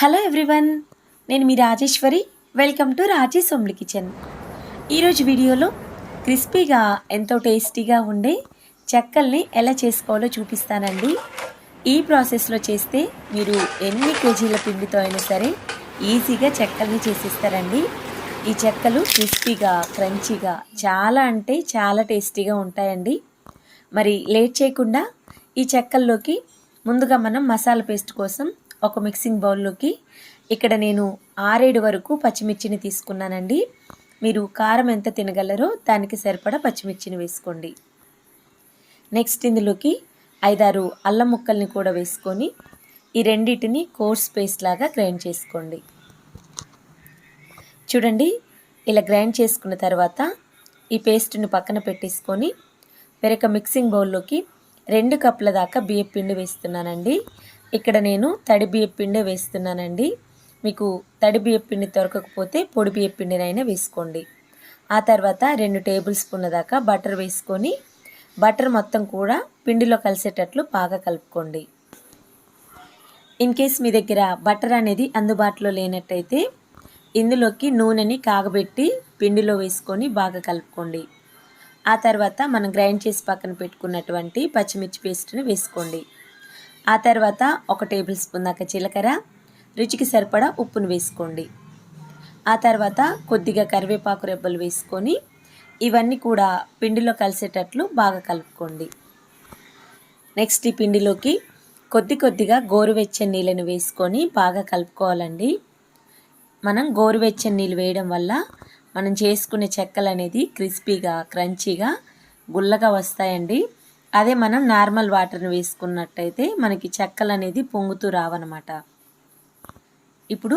Hello everyone నేను మీ Rajeswari. Welcome to Rajesh సొమ్లి కిచెన్ ఈరోజు వీడియోలో క్రిస్పీగా ఎంతో టేస్టీగా ఉండే చెక్కల్ని ఎలా చేసుకోవాలో చూపిస్తానండి. ఈ ప్రాసెస్లో చేస్తే మీరు ఎన్ని కేజీల పిండితో అయినా సరే ఈజీగా చెక్కల్ని చేసిస్తారండి. ఈ చెక్కలు క్రిస్పీగా క్రంచీగా చాలా అంటే చాలా టేస్టీగా ఉంటాయండి. మరి లేట్ చేయకుండా ఈ చెక్కల్లోకి ముందుగా మనం మసాలా పేస్ట్ కోసం ఒక మిక్సింగ్ బౌల్లోకి ఇక్కడ నేను ఆరేడు వరకు పచ్చిమిర్చిని తీసుకున్నానండి. మీరు కారం ఎంత తినగలరో దానికి సరిపడా పచ్చిమిర్చిని వేసుకోండి. నెక్స్ట్ ఇందులోకి ఐదారు అల్లం ముక్కల్ని కూడా వేసుకొని ఈ రెండింటిని కోర్స్ పేస్ట్ లాగా గ్రైండ్ చేసుకోండి. చూడండి ఇలా గ్రైండ్ చేసుకున్న తర్వాత ఈ పేస్ట్ని పక్కన పెట్టేసుకొని వేరొక మిక్సింగ్ బౌల్లోకి రెండు కప్పుల దాకా బియ్యం పిండి వేస్తున్నానండి. ఇక్కడ నేను తడి బియ్యపిండే వేస్తున్నానండి. మీకు తడి బియ్యపిండి దొరకకపోతే పొడి బియ్యపిండినైనా వేసుకోండి. ఆ తర్వాత రెండు టేబుల్ స్పూన్ల దాకా బటర్ వేసుకొని బటర్ మొత్తం కూడా పిండిలో కలిసేటట్లు బాగా కలుపుకోండి. ఇన్ కేస్ మీ దగ్గర బటర్ అనేది అందుబాటులో లేనట్టయితే ఇందులోకి నూనెని కాగబెట్టి పిండిలో వేసుకొని బాగా కలుపుకోండి. ఆ తర్వాత మనం గ్రైండ్ చేసి పక్కన పెట్టుకున్నటువంటి పచ్చిమిర్చి పేస్ట్ని వేసుకోండి. ఆ తర్వాత ఒక టేబుల్ స్పూన్ దాకా జీలకర్ర రుచికి సరిపడా ఉప్పును వేసుకోండి. ఆ తర్వాత కొద్దిగా కరివేపాకు రెబ్బలు వేసుకొని ఇవన్నీ కూడా పిండిలో కలిసేటట్లు బాగా కలుపుకోండి. నెక్స్ట్ ఈ పిండిలోకి కొద్ది కొద్దిగా గోరువెచ్చని నీళ్ళని వేసుకొని బాగా కలుపుకోవాలండి. మనం గోరువెచ్చని నీళ్ళు వేయడం వల్ల మనం చేసుకునే చెక్కలు అనేది క్రిస్పీగా క్రంచీగా గుల్లగా వస్తాయండి. అదే మనం నార్మల్ వాటర్ని వేసుకున్నట్టయితే మనకి చెక్కలు అనేది పొంగుతూ రావన్నమాట. ఇప్పుడు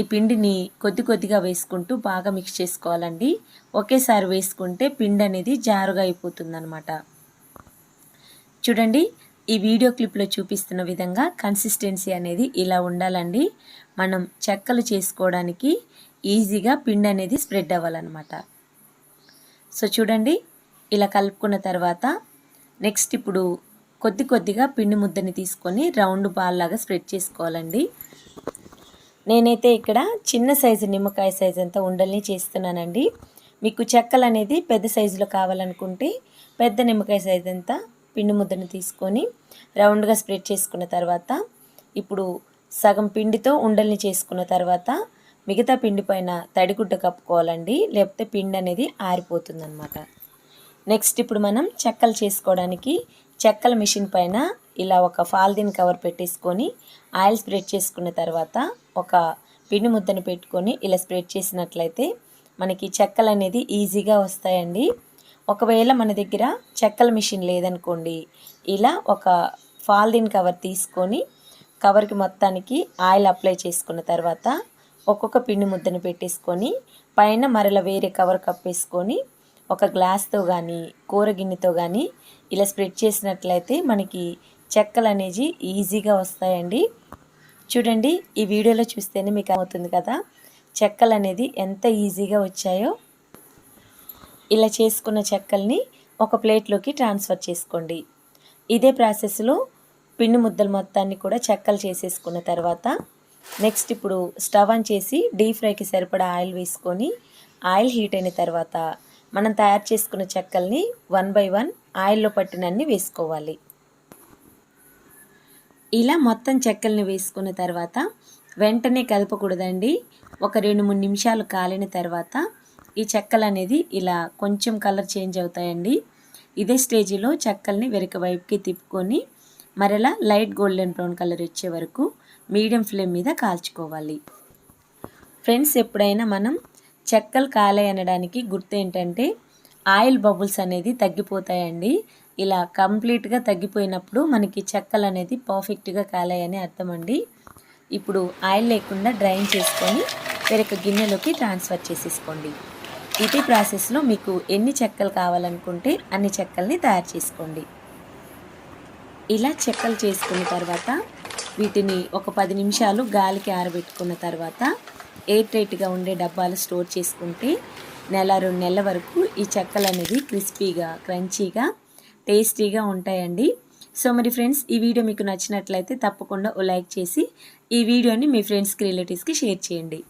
ఈ పిండిని కొద్ది కొద్దిగా వేసుకుంటూ బాగా మిక్స్ చేసుకోవాలండి. ఒకేసారి వేసుకుంటే పిండి అనేది జారుగా అయిపోతుందన్నమాట. చూడండి ఈ వీడియో క్లిప్లో చూపిస్తున్న విధంగా కన్సిస్టెన్సీ అనేది ఇలా ఉండాలండి. మనం చెక్కలు చేసుకోవడానికి ఈజీగా పిండి అనేది స్ప్రెడ్ అవ్వాలన్నమాట. సో చూడండి ఇలా కలుపుకున్న తర్వాత నెక్స్ట్ ఇప్పుడు కొద్ది కొద్దిగా పిండి ముద్దని తీసుకొని రౌండ్ బాల్ లాగా స్ప్రెడ్ చేసుకోవాలండి. నేనైతే ఇక్కడ చిన్న సైజు నిమ్మకాయ సైజు అంతా ఉండల్ని చేస్తున్నానండి. మీకు చెక్కలు అనేది పెద్ద సైజులో కావాలనుకుంటే పెద్ద నిమ్మకాయ సైజు అంతా పిండి ముద్దను తీసుకొని రౌండ్గా స్ప్రెడ్ చేసుకున్న తర్వాత ఇప్పుడు సగం పిండితో ఉండల్ని చేసుకున్న తర్వాత మిగతా పిండి పైన తడిగుడ్డ కప్పుకోవాలండి. లేకపోతే పిండి అనేది ఆరిపోతుందనమాట నెక్స్ట్ ఇప్పుడు మనం చెక్కలు చేసుకోవడానికి చెక్కల మిషన్ పైన ఇలా ఒక ఫాల్దిన్ కవర్ పెట్టేసుకొని ఆయిల్ స్ప్రెడ్ చేసుకున్న తర్వాత ఒక పిండి ముద్దను పెట్టుకొని ఇలా స్ప్రెడ్ చేసినట్లయితే మనకి చెక్కలు అనేది ఈజీగా వస్తాయండి. ఒకవేళ మన దగ్గర చెక్కల మిషన్ లేదనుకోండి ఇలా ఒక ఫాల్దిన్ కవర్ తీసుకొని కవర్కి మొత్తానికి ఆయిల్ అప్లై చేసుకున్న తర్వాత ఒక్కొక్క పిండి ముద్దను పెట్టేసుకొని పైన మరల వేరే కవర్ కప్పేసుకొని ఒక గ్లాస్తో కానీ కూర గిన్నెతో కానీ ఇలా స్ప్రెడ్ చేసినట్లయితే మనకి చెక్కలు అనేవి ఈజీగా వస్తాయండి. చూడండి ఈ వీడియోలో చూస్తేనే మీకు అవుతుంది కదా చెక్కలు అనేది ఎంత ఈజీగా వచ్చాయో. ఇలా చేసుకున్న చెక్కల్ని ఒక ప్లేట్లోకి ట్రాన్స్ఫర్ చేసుకోండి. ఇదే ప్రాసెస్లో పిండి ముద్దలు మొత్తాన్ని కూడా చెక్కలు చేసేసుకున్న తర్వాత నెక్స్ట్ ఇప్పుడు స్టవ్ ఆన్ చేసి డీప్ ఫ్రైకి సరిపడా ఆయిల్ వేసుకొని ఆయిల్ హీట్ అయిన తర్వాత మనం తయారు చేసుకున్న చెక్కల్ని వన్ బై వన్ ఆయిల్లో పట్టినన్ని వేసుకోవాలి. ఇలా మొత్తం చెక్కల్ని వేసుకున్న తర్వాత వెంటనే కలపకూడదండి. ఒక రెండు మూడు నిమిషాలు కాలిన తర్వాత ఈ చెక్కలు అనేది ఇలా కొంచెం కలర్ చేంజ్ అవుతాయండి. ఇదే స్టేజిలో చెక్కల్ని వెనుక వైపుకి తిప్పుకొని మరలా లైట్ గోల్డెన్ బ్రౌన్ కలర్ వచ్చే వరకు మీడియం ఫ్లేమ్ మీద కాల్చుకోవాలి. ఫ్రెండ్స్ ఎప్పుడైనా మనం చెక్కలు కాలే అనడానికి గుర్తు ఏంటంటే ఆయిల్ బబుల్స్ అనేది తగ్గిపోతాయండి. ఇలా కంప్లీట్గా తగ్గిపోయినప్పుడు మనకి చెక్కలు అనేది పర్ఫెక్ట్గా కాలాయని అర్థం అండి ఇప్పుడు ఆయిల్ లేకుండా డ్రైన్ చేసుకొని వేరొక గిన్నెలోకి ట్రాన్స్ఫర్ చేసేసుకోండి. ఇదే ప్రాసెస్లో మీకు ఎన్ని చెక్కలు కావాలనుకుంటే అన్ని చెక్కల్ని తయారు చేసుకోండి. ఇలా చెక్కలు చేసుకున్న తర్వాత వీటిని ఒక పది నిమిషాలు గాలికి ఆరబెట్టుకున్న తర్వాత ఎయిర్ టైట్గా ఉండే డబ్బాలు స్టోర్ చేసుకుంటే నెల రెండు నెలల వరకు ఈ చెక్కలు అనేవి క్రిస్పీగా క్రంచీగా టేస్టీగా ఉంటాయండి. సో మరి ఫ్రెండ్స్ ఈ వీడియో మీకు నచ్చినట్లయితే తప్పకుండా ఓ లైక్ చేసి ఈ వీడియోని మీ ఫ్రెండ్స్కి రిలేటివ్స్కి షేర్ చేయండి.